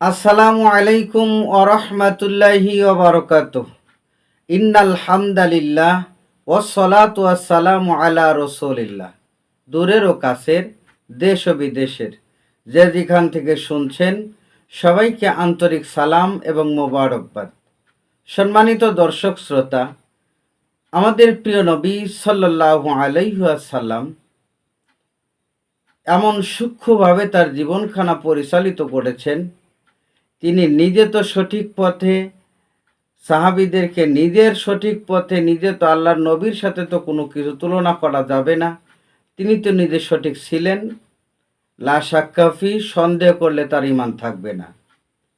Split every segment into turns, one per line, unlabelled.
আসসালামু আলাইকুম ওরহমতুল্লাহি ওবরকাত ইন্নাল হামদালিল্লাহ ওসলাতু আসসালামু আলা রসুলিল্লাহ। দূরের ও কাছের, দেশ ও বিদেশের, যে যেখান থেকে শুনছেন, সবাইকে আন্তরিক সালাম এবং মোবারকবাদ। সম্মানিত দর্শক শ্রোতা, আমাদের প্রিয় নবী সাল্লাল্লাহু আলাইহাসাল্লাম এমন সূক্ষ্মভাবে তার জীবনখানা পরিচালিত করেছেন তিনি নিজে তো সঠিক পথে, সাহাবিদেরকে নিজের সঠিক পথে, নিজে তো আল্লাহর নবীর সাথে তো কোনো কিছু তুলনা করা যাবে না। তিনি তো নিজে সঠিক ছিলেন। লা সাক্কাফি সন্দেহ করলে তার ইমান থাকবে না।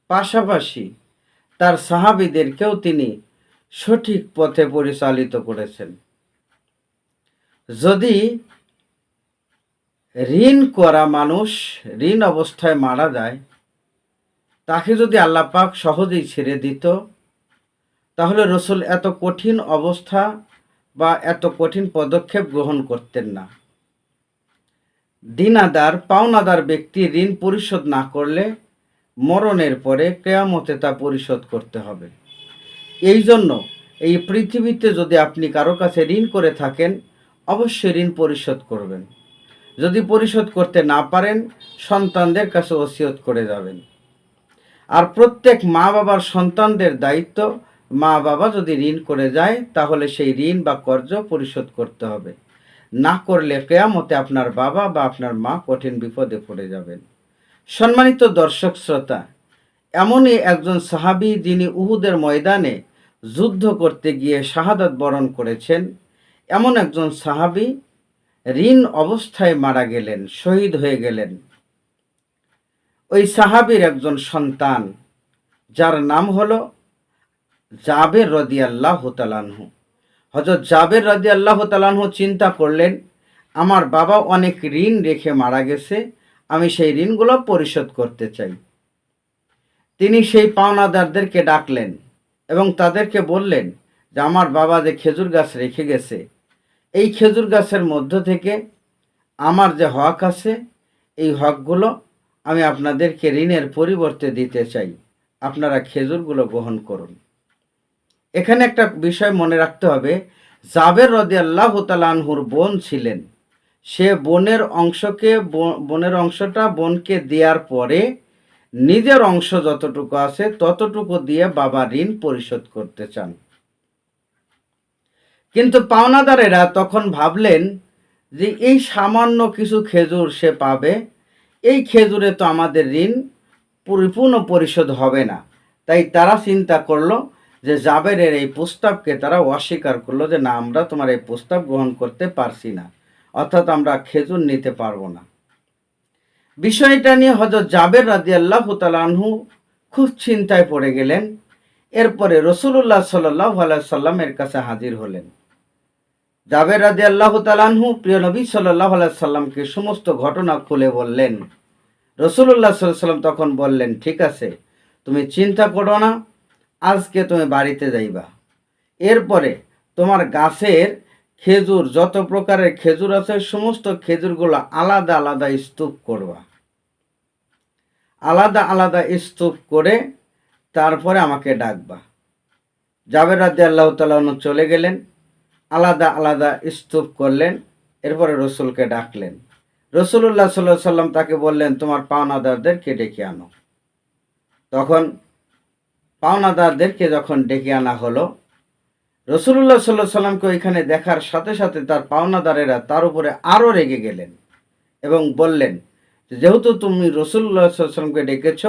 পাশাপাশি তার সাহাবিদেরকেও তিনি সঠিক পথে পরিচালিত করেছেন। যদি ঋণ করা মানুষ, ঋণ অবস্থায় মারা যায় তাকে যদি আল্লাহ পাক সহজেই ছেড়ে দিত, তাহলে রসুল এত কঠিন অবস্থা বা এত কঠিন পদক্ষেপ গ্রহণ করতেন না। দিনাদার, পাওনাদার ব্যক্তি ঋণ পরিশোধ না করলে মরণের পরে কেয়ামতে তা পরিশোধ করতে হবে। এই জন্য এই পৃথিবীতে যদি আপনি কারও কাছে ঋণ করে থাকেন, অবশ্যই ঋণ পরিশোধ করবেন। যদি পরিশোধ করতে না পারেন, সন্তানদের কাছে ওসিয়ত করে যাবেন। আর প্রত্যেক মা বাবার সন্তানদের দায়িত্ব, মা বাবা যদি ঋণ করে যায়, তাহলে সেই ঋণ বা কর্জ পরিশোধ করতে হবে। না করলে কেয়ামতে আপনার বাবা বা আপনার মা কঠিন বিপদে পড়ে যাবেন। সম্মানিত দর্শক শ্রোতা, এমনই একজন সাহাবি যিনি উহুদের ময়দানে যুদ্ধ করতে গিয়ে শাহাদাত বরণ করেছেন, এমন একজন সাহাবি ঋণ অবস্থায় মারা গেলেন, শহীদ হয়ে গেলেন। ওই সাহাবির একজন সন্তান, যার নাম হলো জাবের রদি আল্লাহ তালানহু হজরত জাবের রদি আল্লাহ তালানহু চিন্তা করলেন, আমার বাবা অনেক ঋণ রেখে মারা গেছে, আমি সেই ঋণগুলো পরিশোধ করতে চাই। তিনি সেই পাওনাদারদেরকে ডাকলেন এবং তাদেরকে বললেন যে, আমার বাবা যে খেজুর গাছ রেখে গেছে, এই খেজুর গাছের মধ্য থেকে আমার যে হক আছে, এই হকগুলো আমি আপনাদেরকে ঋণের পরিবর্তে দিতে চাই। আপনারা খেজুরগুলো গ্রহণ করুন। এখানে একটা বিষয় মনে রাখতে হবে। জাবের রদি আল্লাহ তালানহুর বোন ছিলেন। সে বোনের অংশকে বোনের অংশটা বোনকে দেওয়ার পরে নিজের অংশ যতটুকু আছে ততটুকু দিয়ে বাবা ঋণ পরিশোধ করতে চান। কিন্তু পাওনাদারেরা তখন ভাবলেন যে এই সামান্য কিছু খেজুর সে পাবে। এই খেজুরে তো আমাদের ঋণ পরিপূর্ণ পরিশোধ হবে না। তাই তারা চিন্তা করল যে জাবেরের এই প্রস্তাবকে তারা অস্বীকার করল যে না, আমরা তোমার এই প্রস্তাব গ্রহণ করতে পারছি না, অর্থাৎ আমরা খেজুর নিতে পারব না। বিষয়টা নিয়ে হজরত জাবের রাজি আল্লাহ তালাহু খুব চিন্তায় পড়ে গেলেন। এরপরে রসুল্লাহ সাল্লাহ সাল্লামের কাছে হাজির হলেন। জাবের রাজি আল্লাহ তালাহু প্রিয় নবী সাল্লাহ সাল্লামকে সমস্ত ঘটনা খুলে বললেন। রসুল্লাহ সাল্লাম তখন বললেন, ঠিক আছে, তুমি চিন্তা করো না, আজকে তুমি বাড়িতে যাইবা। এরপরে তোমার গাছের খেজুর, যত প্রকারের খেজুর আছে, সমস্ত খেজুরগুলো আলাদা আলাদা স্তূপ করবা। আলাদা আলাদা স্তূপ করে তারপরে আমাকে ডাকবা। জাবের রাজি আল্লাহ তালন চলে গেলেন। আলাদা আলাদা স্তূপ করলেন, এরপরে রসুলকে ডাকলেন। রসুল্লাহ সাল্লাহ সাল্লাম তাকে বললেন, তোমার পাওনাদারদেরকে ডেকে আনো। তখন পাওনাদারদেরকে যখন ডেকে আনা হলো রসুল্লাহ সাল্লাহ সাল্লামকে ওইখানে দেখার সাথে সাথে তার পাওনাদারেরা তার উপরে আরও রেগে গেলেন এবং বললেন, যেহেতু তুমি রসুল্লাহ সাল্লামকে ডেকেছ,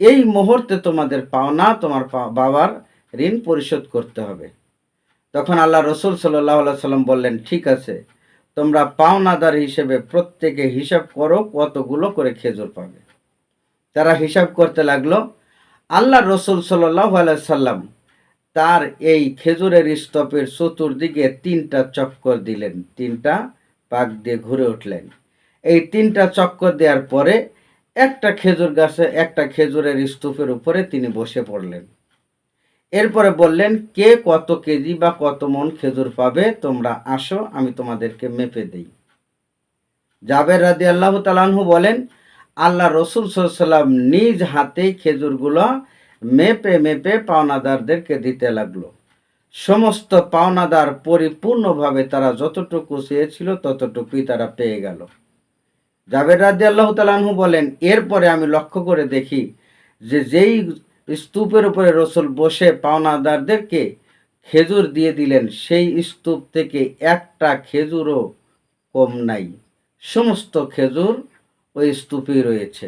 এই মুহূর্তে তোমাদের পাওনা তোমার বাবার ঋণ পরিশোধ করতে হবে। তখন আল্লাহ রসুল সাল্লাহ সাল্লাম বললেন, ঠিক আছে, তোমরা পাওনাদার হিসেবে প্রত্যেকে হিসাব করো কতগুলো করে খেজুর পাবে। তারা হিসাব করতে লাগল, আল্লাহ রসুল সাল্লাহ সাল্লাম তার এই খেজুরের স্তপের চতুর্দিকে তিনটা চক্কর দিলেন, তিনটা পাক দিয়ে ঘুরে উঠলেন। এই তিনটা চক্কর দেওয়ার পরে একটা খেজুর গাছে একটা খেজুরের স্তূপের উপরে তিনি বসে পড়লেন। এরপরে বললেন, কে কত কেজি বা কত মন খেজুর পাবে? তোমরা আসো, আমি তোমাদেরকে মেপে দেই। জাবের রাদি আল্লাহ তালাহু বলেন, আল্লাহ রসুল সাল্লাম নিজ হাতে খেজুরগুলো মেপে মেপে পাওনাদারদেরকে দিতে লাগল। সমস্ত পাওনাদার পরিপূর্ণভাবে তারা যতটুকু চেয়েছিল ততটুকুই তারা পেয়ে গেল। জাবের রাজি আল্লাহ তালাহু বলেন, এরপরে আমি লক্ষ্য করে দেখি যে যেই স্তূপের উপরে রসুল বসে পাওনাদারদেরকে খেজুর দিয়ে দিলেন। সেই স্তূপ থেকে একটা খেজুরও কম নাই। সমস্ত খেজুর ওই স্তূপেই রয়েছে।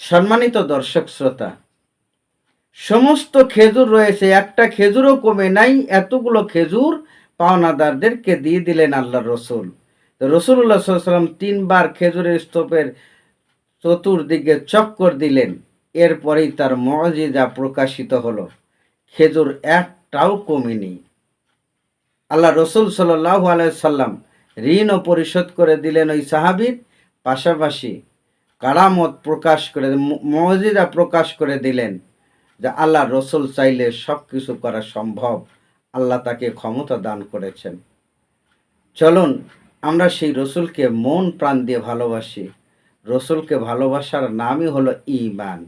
সম্মানিত দর্শক শ্রোতা, সমস্ত খেজুর রয়েছে, একটা খেজুরও কমে নাই, এতগুলো খেজুর পাওনাদারদেরকে দিয়ে দিলেন আল্লাহ রসুল। রসুল্লাহ সাল্লাম তিনবার খেজুরের স্তূপের চতুর্দিকে চক্কর দিলেন। এরপরেই তার মজিদা প্রকাশিত হলো। খেজুর একটাও কমেনি। আল্লাহ রসুল সাল্লাহ আলাইসাল্লাম ঋণও পরিশোধ করে দিলেন ওই সাহাবির। পাশাপাশি কারামত প্রকাশ করে মজিদা প্রকাশ করে দিলেন যে আল্লাহ রসুল চাইলে সব কিছু করা সম্ভব। আল্লাহ তাকে ক্ষমতা দান করেছেন। চলুন, আমরা সেই রসুলকে মন প্রাণ দিয়ে ভালোবাসি। রসুলকে ভালোবাসার নামই হলো ইমান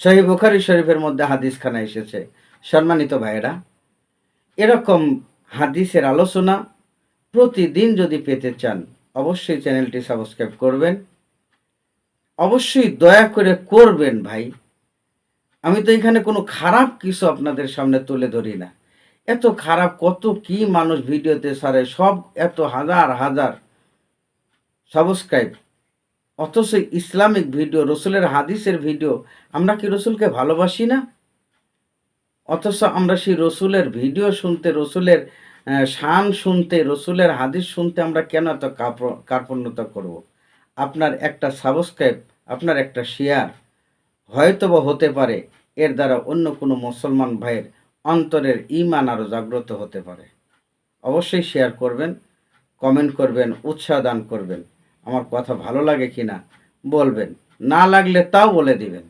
সহি বুখারি শরীফের মধ্যে হাদিসখানা এসেছে। সম্মানিত ভাইয়েরা, এরকম হাদিসের আলোচনা প্রতিদিন যদি পেতে চান, অবশ্যই চ্যানেলটি সাবস্ক্রাইব করবেন। অবশ্যই দয়া করে করবেন ভাই। আমি তো এখানে কোনো খারাপ কিছু আপনাদের সামনে তুলে ধরি না। এত খারাপ, কত কি মানুষ ভিডিওতে সারে, সব এত হাজার হাজার সাবস্ক্রাইব। অথচ ইসলামিক ভিডিও, রসুলের হাদিসের ভিডিও, আমরা কি রসুলকে ভালোবাসি না? অথচ আমরা সেই রসুলের ভিডিও শুনতে, রসুলের শান শুনতে, রসুলের হাদিস শুনতে আমরা কেন এত কার্পণ্যতা করব? আপনার একটা সাবস্ক্রাইব, আপনার একটা শেয়ার হয়তো বা হতে পারে, এর দ্বারা অন্য কোনো মুসলমান ভাইয়ের অন্তরের ইমান আরও জাগ্রত হতে পারে। অবশ্যই শেয়ার করবেন, কমেন্ট করবেন, উৎসাহ দান করবেন। আমার কথা ভালো লাগে কি না বলবেন, না লাগলে তাও বলে দিবেন।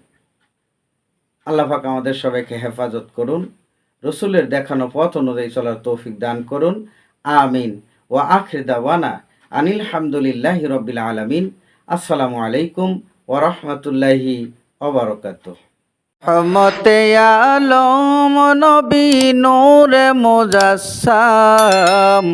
আল্লাহ পাক আমাদের সবাইকে হেফাজত করুন, রসুলের দেখানো পথ অনুযায়ী চলার তৌফিক দান করুন। আমিন। ও আখির দাওয়ানা আনিল হামদুলিল্লাহ রবিল আলমিন। আসসালামু আলাইকুম ও রহমতুল্লাহি অবরকাতুহ
রহমতে আলম নবী নূরে মুজাসসাম।